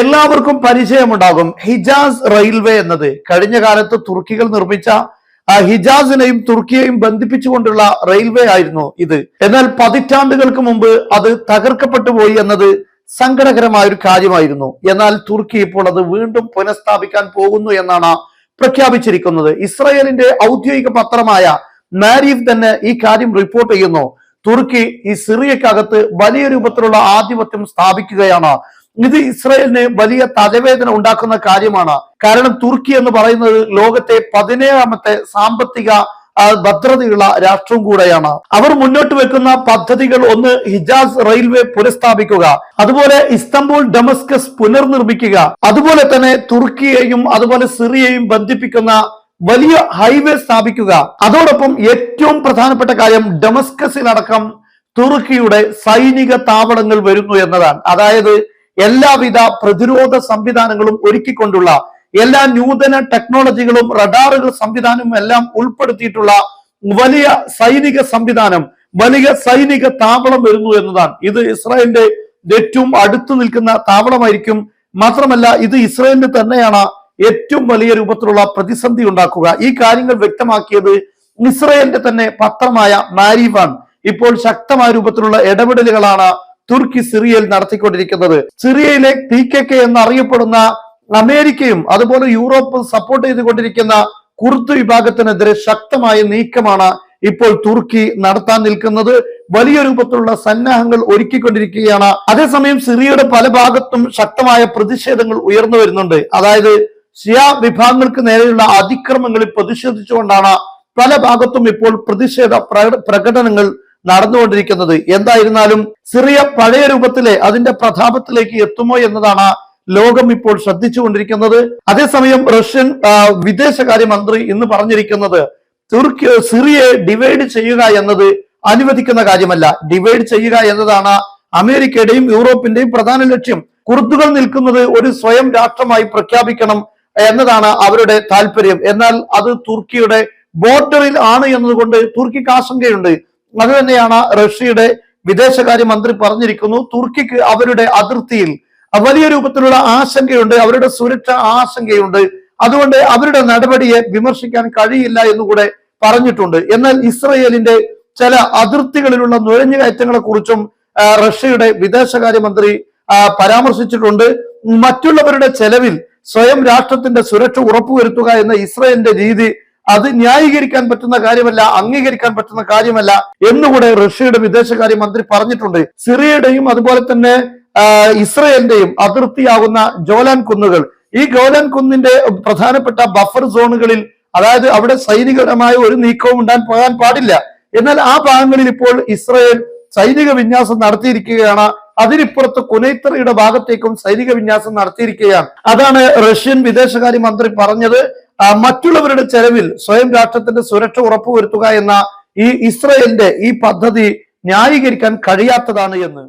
എല്ലാവർക്കും പരിചയമുണ്ടാകും. ഹിജാസ് റെയിൽവേ എന്നത് കഴിഞ്ഞ കാലത്ത് തുർക്കികൾ നിർമ്മിച്ച ഹിജാസിനെയും തുർക്കിയെയും ബന്ധിപ്പിച്ചുകൊണ്ടുള്ള റെയിൽവേ ആയിരുന്നു ഇത്. എന്നാൽ പതിറ്റാണ്ടുകൾക്ക് മുമ്പ് അത് തകർക്കപ്പെട്ടു പോയി എന്നത് സങ്കടകരമായ ഒരു കാര്യമായിരുന്നു. എന്നാൽ തുർക്കി ഇപ്പോൾ അത് വീണ്ടും പുനഃസ്ഥാപിക്കാൻ പോകുന്നു എന്നാണ് പ്രഖ്യാപിച്ചിരിക്കുന്നത്. ഇസ്രയേലിന്റെ ഔദ്യോഗിക പത്രമായ മാരീഫ് തന്നെ ഈ കാര്യം റിപ്പോർട്ട് ചെയ്യുന്നു. തുർക്കി ഈ സിറിയക്കകത്ത് വലിയ രൂപത്തിലുള്ള ആധിപത്യം സ്ഥാപിക്കുകയാണ്. ഇത് ഇസ്രായേലിന് വലിയ തലവേദന ഉണ്ടാക്കുന്ന കാര്യമാണ്. കാരണം തുർക്കി എന്ന് പറയുന്നത് ലോകത്തെ പതിനേഴാമത്തെ സാമ്പത്തിക ഭദ്രതയുള്ള രാഷ്ട്രവും കൂടെയാണ്. അവർ മുന്നോട്ട് വെക്കുന്ന പദ്ധതികൾ ഒന്ന് ഹിജാസ് റെയിൽവേ പുനഃസ്ഥാപിക്കുക. അതുപോലെ ഇസ്തംബൂൾ ഡമസ്കസ് പുനർനിർമ്മിക്കുക. അതുപോലെ തന്നെ തുർക്കിയെയും അതുപോലെ സിറിയയും ബന്ധിപ്പിക്കുന്ന വലിയ ഹൈവേ സ്ഥാപിക്കുക. അതോടൊപ്പം ഏറ്റവും പ്രധാനപ്പെട്ട കാര്യം ഡമസ്കസിലടക്കം തുർക്കിയുടെ സൈനിക താവളങ്ങൾ വരുന്നു എന്നതാണ്. അതായത് എല്ലാവിധ പ്രതിരോധ സംവിധാനങ്ങളും ഒരുക്കിക്കൊണ്ടുള്ള എല്ലാ നൂതന ടെക്നോളജികളും റഡാറുകൾ സംവിധാനവും എല്ലാം ഉൾപ്പെടുത്തിയിട്ടുള്ള വലിയ സൈനിക സംവിധാനം വലിയ സൈനിക താവളം വരുന്നു എന്നതാണ്. ഇത് ഇസ്രായേലിന്റെ ഏറ്റവും അടുത്തു നിൽക്കുന്ന താവളമായിരിക്കും. മാത്രമല്ല ഇത് ഇസ്രായേലിന് തന്നെയാണ് ഏറ്റവും വലിയ രൂപത്തിലുള്ള പ്രതിസന്ധി ഉണ്ടാക്കുക. ഈ കാര്യങ്ങൾ വ്യക്തമാക്കിയത് ഇസ്രായേലിന്റെ തന്നെ പത്രമായ മാരിവാൻ. ഇപ്പോൾ ശക്തമായ രൂപത്തിലുള്ള ഇടപെടലുകളാണ് തുർക്കി സിറിയയിൽ നടത്തിക്കൊണ്ടിരിക്കുന്നത്. സിറിയയിലെ പി കെ കെ എന്നറിയപ്പെടുന്ന അമേരിക്കയും അതുപോലെ യൂറോപ്പും സപ്പോർട്ട് ചെയ്തുകൊണ്ടിരിക്കുന്ന കുർദ് വിഭാഗത്തിനെതിരെ ശക്തമായ നീക്കമാണ് ഇപ്പോൾ തുർക്കി നടത്താൻ നിൽക്കുന്നത്. വലിയ രൂപത്തിലുള്ള സന്നാഹങ്ങൾ ഒരുക്കിക്കൊണ്ടിരിക്കുകയാണ്. അതേസമയം സിറിയയുടെ പല ഭാഗത്തും ശക്തമായ പ്രതിഷേധങ്ങൾ ഉയർന്നു വരുന്നുണ്ട്. അതായത് ഷിയ വിഭാഗങ്ങൾക്ക് നേരെയുള്ള അതിക്രമങ്ങളിൽ പ്രതിഷേധിച്ചുകൊണ്ടാണ് പല ഭാഗത്തും ഇപ്പോൾ പ്രതിഷേധ പ്രകടനങ്ങൾ നടന്നുകൊണ്ടിരിക്കുന്നത്. എന്തായിരുന്നാലും സിറിയ പഴയ രൂപത്തിലെ അതിന്റെ പ്രതാപത്തിലേക്ക് എത്തുമോ എന്നതാണ് ലോകം ഇപ്പോൾ ശ്രദ്ധിച്ചുകൊണ്ടിരിക്കുന്നത്. അതേസമയം റഷ്യൻ വിദേശകാര്യമന്ത്രി ഇന്ന് പറഞ്ഞിരിക്കുന്നത് തുർക്കി സിറിയയെ ഡിവൈഡ് ചെയ്യുക എന്നത് അനുവദിക്കുന്ന കാര്യമല്ല. ഡിവൈഡ് ചെയ്യുക എന്നതാണ് അമേരിക്കയുടെയും യൂറോപ്പിന്റെയും പ്രധാന ലക്ഷ്യം. കുർദുകൾ നിൽക്കുന്നത് ഒരു സ്വയം രാഷ്ട്രമായി പ്രഖ്യാപിക്കണം എന്നതാണ് അവരുടെ താല്പര്യം. എന്നാൽ അത് തുർക്കിയുടെ ബോർഡറിൽ ആണ് എന്നതുകൊണ്ട് തുർക്കിക്ക് ആശങ്കയുണ്ട്. അത് തന്നെയാണ് റഷ്യയുടെ വിദേശകാര്യമന്ത്രി പറഞ്ഞിരിക്കുന്നു. തുർക്കിക്ക് അവരുടെ അതിർത്തിയിൽ വലിയ രൂപത്തിലുള്ള ആശങ്കയുണ്ട്. അവരുടെ സുരക്ഷ ആശങ്കയുണ്ട്. അതുകൊണ്ട് അവരുടെ നടപടിയെ വിമർശിക്കാൻ കഴിയില്ല എന്നുകൂടെ പറഞ്ഞിട്ടുണ്ട്. എന്നാൽ ഇസ്രയേലിന്റെ ചില അതിർത്തികളിലുള്ള നുഴഞ്ഞുകയറ്റങ്ങളെ കുറിച്ചും റഷ്യയുടെ വിദേശകാര്യമന്ത്രി പരാമർശിച്ചിട്ടുണ്ട്. മറ്റുള്ളവരുടെ ചെലവിൽ സ്വയം രാഷ്ട്രത്തിന്റെ സുരക്ഷ ഉറപ്പുവരുത്തുക എന്ന ഇസ്രയേലിന്റെ രീതി അത് ന്യായീകരിക്കാൻ പറ്റുന്ന കാര്യമല്ല അംഗീകരിക്കാൻ പറ്റുന്ന കാര്യമല്ല എന്നുകൂടെ റഷ്യയുടെ വിദേശകാര്യമന്ത്രി പറഞ്ഞിട്ടുണ്ട്. സിറിയയുടെയും അതുപോലെ തന്നെ ഇസ്രയേലിന്റെയും അതിർത്തിയാകുന്ന ജോലാൻ കുന്നുകൾ. ഈ ഗോലാൻ കുന്നിന്റെ പ്രധാനപ്പെട്ട ബഫർ സോണുകളിൽ അതായത് അവിടെ സൈനികപരമായ ഒരു നീക്കവും ഉണ്ടാൻ പോകാൻ പാടില്ല. എന്നാൽ ആ ഭാഗങ്ങളിൽ ഇപ്പോൾ ഇസ്രയേൽ സൈനിക വിന്യാസം നടത്തിയിരിക്കുകയാണ്. അതിനിപ്പുറത്ത് കുനൈത്തറയുടെ ഭാഗത്തേക്കും സൈനിക വിന്യാസം നടത്തിയിരിക്കുകയാണ്. അതാണ് റഷ്യൻ വിദേശകാര്യ മന്ത്രി പറഞ്ഞത്. മറ്റുള്ളവരുടെ ചെലവിൽ സ്വയം രാഷ്ട്രത്തിന്റെ സുരക്ഷ ഉറപ്പുവരുത്തുക എന്ന ഈ ഇസ്രയേലിന്റെ ഈ പദ്ധതി ന്യായീകരിക്കാൻ കഴിയാത്തതാണ് എന്ന്.